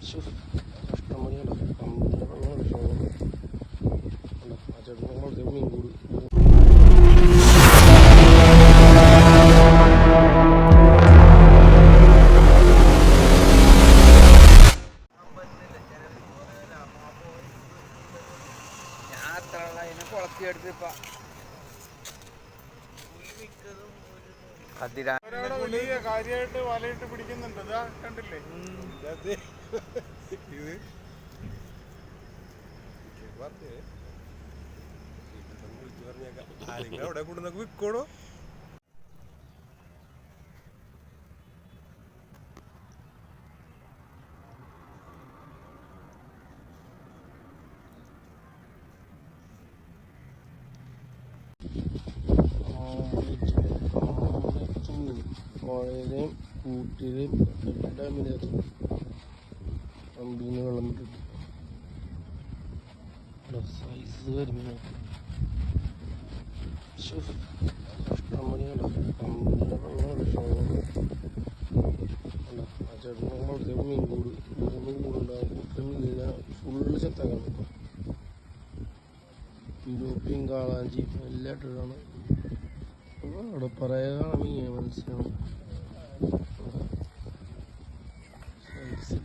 ശ്ശോ, കഷ്ടം മതിയല്ലോ പമ്പിന്റെ വെള്ളം അടിച്ചോ ആ ചേട്ടൻ നമ്മളത്തെ മീൻ കൂട് ഞാൻ അത്ര അതിനെ കുളത്തി അതിരാ കാര്യമായിട്ട് വലയിട്ട് പിടിക്കുന്നുണ്ട് ഇതാ കണ്ടില്ലേ ഇത് ആരെങ്കിലും അവിടെ കൂടുന്നൊക്കെ വിൽക്കോളൂ പുഴയിലെയും കൂട്ടിലെയും പമ്പിന് വെള്ളം സൈസ് പിലോപ്പിയും കാളാഞ്ചിയും എല്ലാം ഇട്ടിട്ടാണ് അവിടെ പറയാനാണ് മീൻ മത്സ്യമാണ്. Thanks.